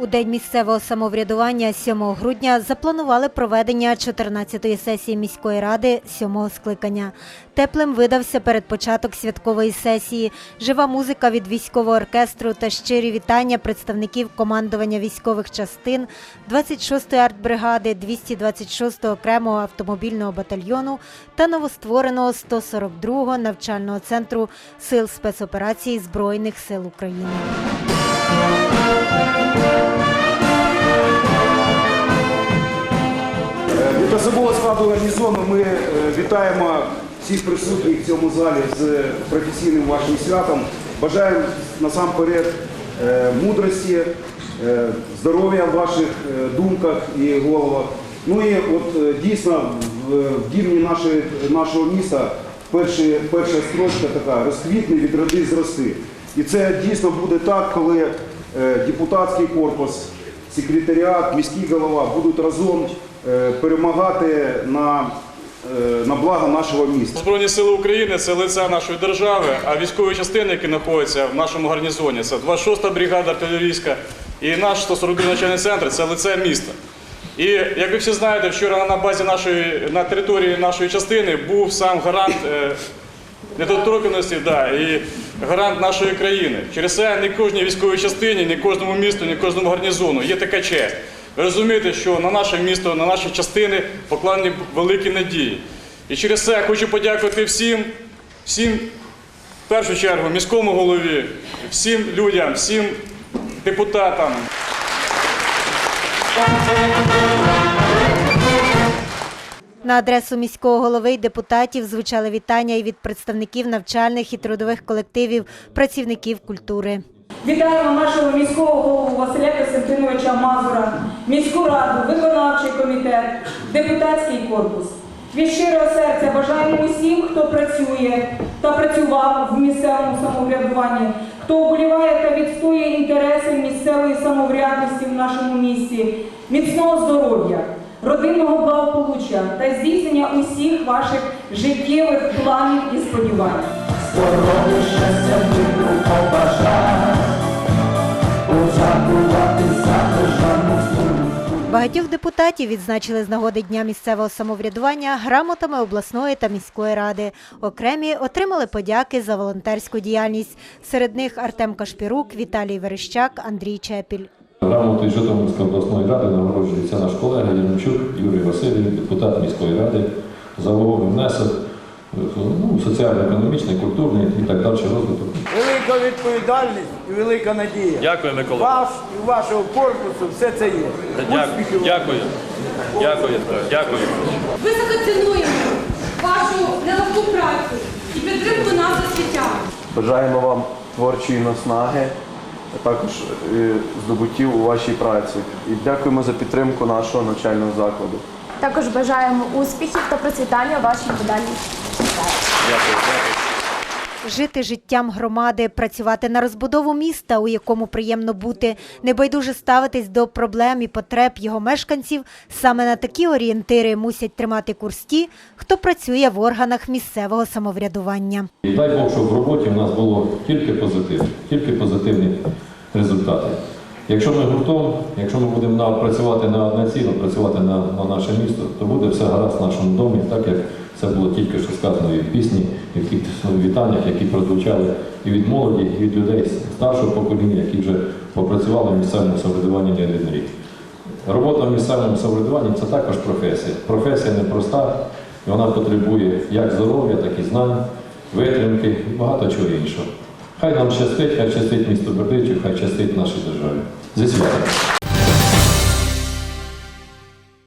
У день місцевого самоврядування 7 грудня запланували проведення 14-ї сесії міської ради 7-го скликання. Теплим видався перед початок святкової сесії, жива музика від військового оркестру та щирі вітання представників командування військових частин 26-ї артбригади, 226-го окремого автомобільного батальйону та новоствореного 142-го навчального центру сил спецоперацій Збройних сил України. Від особового складу гарнізону ми е, вітаємо всіх присутніх в цьому залі з професійним вашим святом. Бажаємо насамперед е, мудрості, е, здоров'я в ваших е, думках і головах. Ну і от е, дійсно в, гімні нашого міста перша строчка така розквітне, відроди, зрости. І це дійсно буде так, коли е, депутатський корпус, секретаріат, міський голова будуть разом е, перемагати на, е, на благо нашого міста. Збройні сили України це лице нашої держави, а військові частини, які знаходяться в нашому гарнізоні, це 26-та бригада артилерійська і наш 142 навчальний центр це лице міста. І як ви всі знаєте, вчора на базі нашої на території нашої частини був сам гарант е, недоторканості, да, і гарант нашої країни. Через це не кожній військовій частині, не кожному місту, не кожному гарнізону є така честь. Ви розумієте, що на наше місто, на наші частини покладені великі надії. І через це я хочу подякувати всім, всім, в першу чергу, міському голові, всім людям, всім депутатам. На адресу міського голови й депутатів звучали вітання і від представників навчальних і трудових колективів, працівників культури. Вітаємо нашого міського голову Василя Костянтиновича Мазура, міську раду, виконавчий комітет, депутатський корпус. Від щирого серця бажаємо усім, хто працює та працював в місцевому самоврядуванні, хто оболіває та відстоює інтереси місцевої самоврядності в нашому місті, міцного здоров'я, родинного благополуччя та здійснення усіх ваших життєвих планів і сподівань. Здоров'я, щастя, миру побажаю, подякувати за державну службу. Багатьох депутатів відзначили з нагоди Дня місцевого самоврядування грамотами обласної та міської ради. Окремі отримали подяки за волонтерську діяльність. Серед них Артем Кашпірук, Віталій Верещак, Андрій Чепіль. Грамотою Житомирської обласної ради нагороджується наш колега Янчук Юрій Васильович, депутат міської ради, за внесок ну, соціально-економічний, культурний і так далі розвиток. Велика відповідальність і велика надія. Дякую, Микола. Ваш і вашого корпусу все це є. Дякую. Дякую. Дякую. Дякую. Високо цінуємо вашу нелегку працю і підтримку нас освітян. Бажаємо вам творчої наснаги, також здобутів здобуттів у вашій праці. І дякуємо за підтримку нашого навчального закладу. Також бажаємо успіхів та процвітання у вашій подальній справі. Жити життям громади, працювати на розбудову міста, у якому приємно бути, небайдуже ставитись до проблем і потреб його мешканців. Саме на такі орієнтири мусять тримати курс ті, хто працює в органах місцевого самоврядування. І дай Бог, щоб в роботі в нас було тільки позитив, тільки позитивні результати. Якщо ми гуртом, якщо ми будемо працювати на одне ціло, працювати на, на наше місто, то буде все гаразд в нашому домі, так як це було тільки що сказано і в пісні, і в тих вітаннях, які прозвучали і від молоді, і від людей старшого покоління, які вже попрацювали в місцевому самоврядуванні не один рік. Робота в місцевому самоврядуванні це також професія. Професія непроста, вона потребує як здоров'я, так і знань, витримки і багато чого іншого. Хай нам щастить, хай щастить місто Бердичів, хай щастить нашій державі. Зі святом!